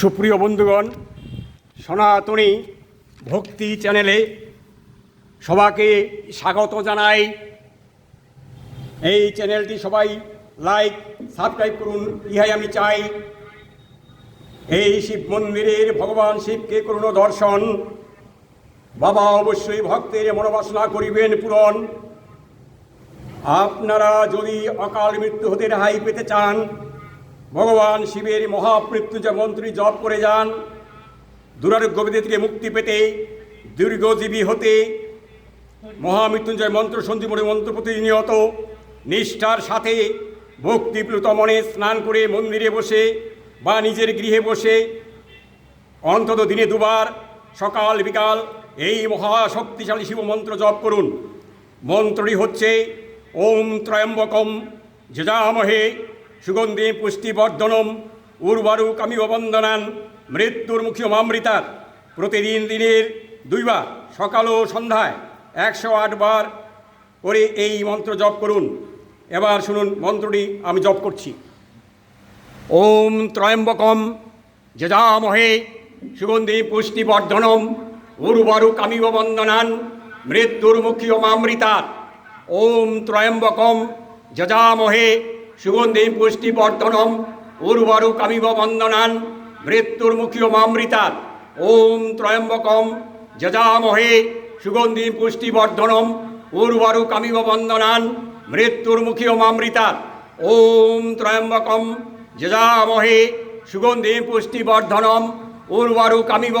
সুপ্রিয় বন্ধুগণ, সনাতনী ভক্তি চ্যানেলে সবাইকে স্বাগত জানাই। এই চ্যানেলটি সবাই লাইক, সাবস্ক্রাইব করুন, ইহাই আমি চাই। এই শিব মন্দিরের ভগবান শিবকে করুণ দর্শন। বাবা অবশ্যই ভক্তের মনোবাসনা করিবেন পূরণ। আপনারা যদি অকাল মৃত্যু হতে রেহাই পেতে চান ভগবান শিবের মহামৃত্যুঞ্জয় মন্ত্রী জপ করে যান দুরারোগ্য থেকে মুক্তি পেতে, দীর্ঘজীবী হতে, মহামৃত্যুঞ্জয় মন্ত্র সঞ্জীবনী মন্ত্র প্রতিনিয়ত, নিষ্ঠার সাথে ভক্তিপ্লুত মনে স্নান করে মন্দিরে বসে বা নিজের গৃহে বসে, অন্তত দিনে দুবার সকাল বিকাল এই মহাশক্তিশালী শিব মন্ত্র জপ করুন। মন্ত্রটি হচ্ছে ওম ত্রয়ম্বকম যজামহে সুগন্ধি পুষ্টিবর্ধনম উর্বারু কামিব বন্দনান মৃত্যুর মুখী মামৃতার। প্রতিদিন দিনের দুইবার, সকাল ও সন্ধ্যায় একশো আটবার করে এই মন্ত্র জপ করুন। এবার শুনুন মন্ত্রটি আমি জপ করছি। ওম ত্রয়ম্বকম যজামহে সুগন্ধি পুষ্টিবর্ধনম উর্বরু কামিব বন্দনান মৃত্যুর্মুখী মামৃতার। ওম ত্রয়ম্বকম যজামহে সুগন্ধি পুষ্টিবর্ধনম উর্বরু কামিব বন্দনান মৃত্যুর্মুখী মামৃতার ওম ত্রয়ম্বকম যজামহে সুগন্ধি পুষ্টিবর্ধনম উর্বরু কামিব বন্দনান মৃত্যুর্মুখী মামৃতার ওম ত্রয়ম্বকম যজামহে সুগন্ধি পুষ্টিবর্ধনম উর্বরু কামিব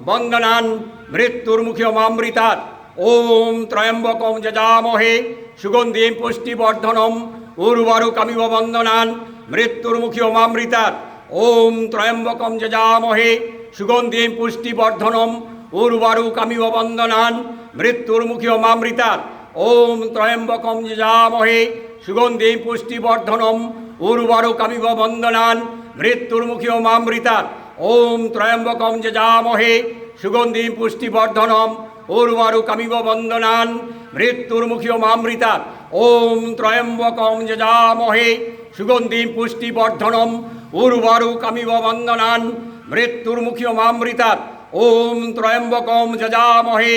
বন্দনান মৃত্যুর্মুখী মামৃতার ওম ত্রয়ম্বকম যজামহে সুগন্ধি পুষ্টিবর্ধনম উর্বরু কামিব বন্দনান মৃত্যুর্মুখী মামৃতার ওম ত্রয়ম্বকম যজামহে সুগন্ধি পুষ্টিবর্ধনম উর্বরু কামিব বন্দনান মৃত্যুর্মুখী মামৃতার ওম ত্রয়ম্বকম যজামহে সুগন্ধি পুষ্টিবর্ধনম উর্বরু কামিব বন্দনান মৃত্যুর্মুখী মামৃতার ওম ত্রয়ম্বকম যজামহে সুগন্ধি পুষ্টিবর্ধনম উর্বরু কামিব বন্দনান মৃত্যুর্মুখী মামৃতা। ওম ত্রয়ম্বকম যজামহে সুগন্ধি পুষ্টিবর্ধনম উর্বরু কামিব বন্দনান মৃত্যুর্মুখী মামৃতা। ওম ত্রয়ম্বকম যজামহে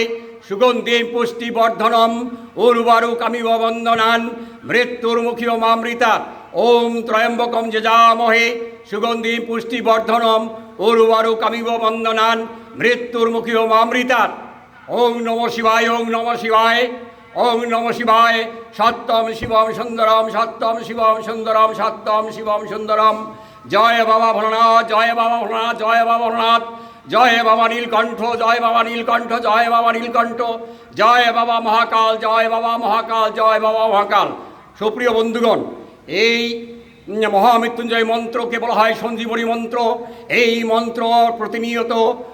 সুগন্ধি পুষ্টিবর্ধনম উর্বরু কামিব বন্দনান মৃত্যুর্মুখী মামৃতা। ওম ত্রয়ম্বকম যজামহে সুগন্ধি পুষ্টিবর্ধনম উর্বরু কামিব বন্দনান মৃত্যুর্মুখী মামৃতার ওং নম শিবায়, ওং নম শিবায়, ওং নম শিবায়। সত্যম শিবম সুন্দরম সত্যম শিবম সুন্দরম সত্যম শিবম সুন্দরম। জয় বাবা ভোলানাথ, জয় বাবা ভোলানাথ, জয় বাবা ভোলানাথ। জয় বাবা নীলকণ্ঠ, জয় বাবা নীলকণ্ঠ, জয় বাবা নীলকণ্ঠ। জয় বাবা মহাকাল, জয় বাবা মহাকাল, জয় বাবা মহাকাল। সুপ্রিয় বন্ধুগণ, এই মহামৃত্যুঞ্জয় মন্ত্রকে বলা হয় সঞ্জীবনী মন্ত্র। এই মন্ত্র প্রতিনিয়ত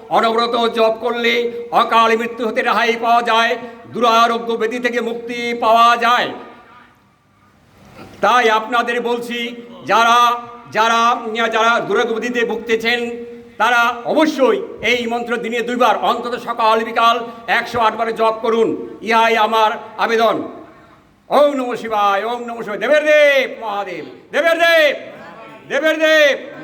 অনবরত জপ করলে অকাল মৃত্যু হতে রেহাই পাওয়া যায়, দুরারোগ্য ব্যাধি থেকে মুক্তি পাওয়া যায়। তাই আপনাদের বলছি, যারা যারা যারা দুরারোগ্যব্যাধিতে ভুগতেছেন, তারা অবশ্যই এই মন্ত্র দিনে দুইবার, অন্তত সকাল বিকাল একশো আটবারে জপ করুন। ইহাই আমার আবেদন। ওম নম শিবায় ওম নম শিবায়। দেবের দেব মহাদেব। দেবের দেব দেবের দেব।